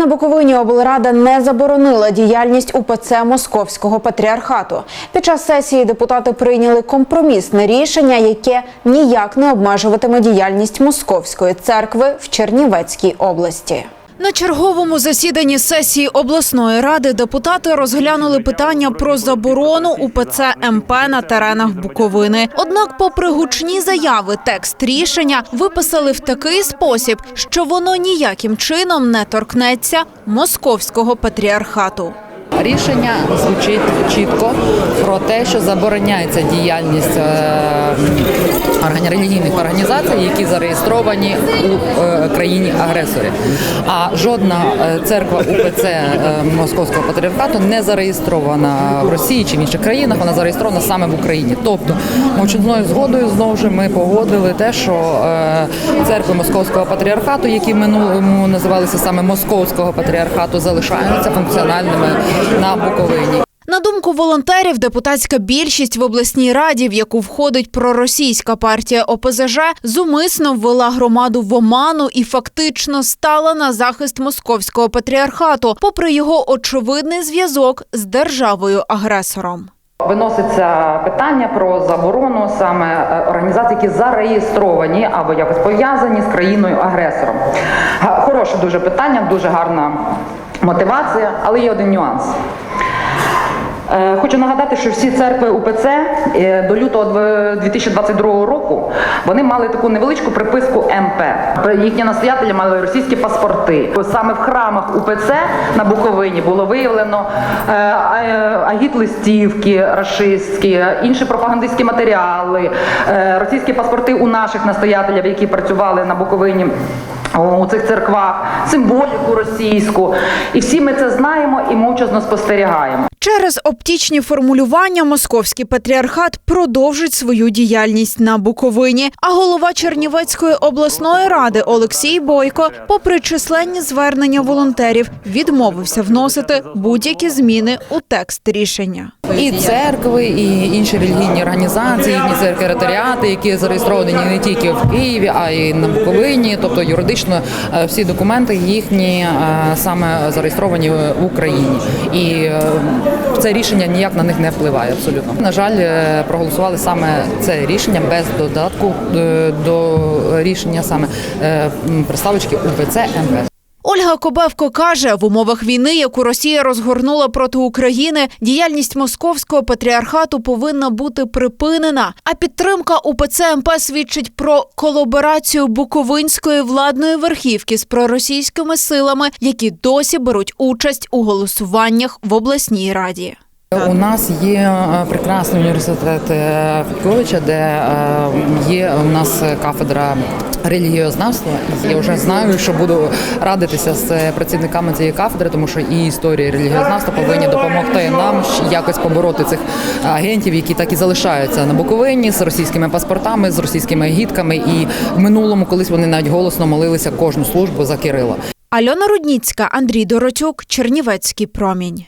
На Буковині облрада не заборонила діяльність УПЦ Московського патріархату. Під час сесії депутати прийняли компромісне рішення, яке ніяк не обмежуватиме діяльність Московської церкви в Чернівецькій області. На черговому засіданні сесії обласної ради депутати розглянули питання про заборону УПЦ МП на теренах Буковини. Однак, попри гучні заяви, текст рішення виписали в такий спосіб, що воно ніяким чином не торкнеться московського патріархату. Рішення звучить чітко про те, що забороняється діяльність е, релігійних організацій, які зареєстровані у е, країні агресорі. А жодна е, церква УПЦ е, Московського патріархату не зареєстрована в Росії чи в інших країнах. Вона зареєстрована саме в Україні. Тобто, мовчазною згодою знову ж ми погодили те, що церкви Московського патріархату, які минулому називалися саме Московського патріархату, залишаються функціональними на Буковині. На думку волонтерів, депутатська більшість в обласній раді, в яку входить проросійська партія ОПЗЖ, зумисно ввела громаду в оману і фактично стала на захист московського патріархату, попри його очевидний зв'язок з державою-агресором. Виноситься питання про заборону саме е, організацій, які зареєстровані або якось пов'язані з країною агресором. Хороше дуже питання, дуже гарна мотивація, але є один нюанс. Е, Хочу нагадати, що всі церкви УПЦ е, до лютого 2022 року вони мали таку невеличку приписку МП. Їхні настоятелі мали російські паспорти. Саме в храмах УПЦ на Буковині було виявлено е, агіт-листівки рашистські, інші пропагандистські матеріали, російські паспорти у наших настоятелів, які працювали на Буковині. У цих церквах символіку російську, і всі ми це знаємо і мовчазно спостерігаємо. Через оптічні формулювання московський патріархат продовжить свою діяльність на Буковині. А голова Чернівецької обласної ради Олексій Бойко, попри численні звернення волонтерів, відмовився вносити будь-які зміни у текст рішення. І церкви, і інші релігійні організації, їхні секретаріати, які зареєстровані не тільки в Києві, а й на Буковині. Тобто юридично е, всі документи їхні е, саме зареєстровані в Україні. І е, це рішення ніяк на них не впливає. Абсолютно на жаль, проголосували саме це рішення без додатку до рішення саме м, представочки УПЦ МП. Ольга Кобевко каже, в умовах війни, яку Росія розгорнула проти України, діяльність московського патріархату повинна бути припинена. А підтримка УПЦ МП свідчить про колаборацію буковинської владної верхівки з проросійськими силами, які досі беруть участь у голосуваннях в обласній раді. У нас є е, прекрасний університет е, Федьковича, де е, є у нас кафедра релігіознавства. Я вже знаю, що буду радитися з працівниками цієї кафедри, тому що і історія і релігіознавства повинні допомогти нам якось побороти цих агентів, які так і залишаються на Буковині з російськими паспортами, з російськими агітками. І в минулому колись вони навіть голосно молилися кожну службу за Кирила. Альона Рудніцька, Андрій Доротюк, Чернівецький промінь.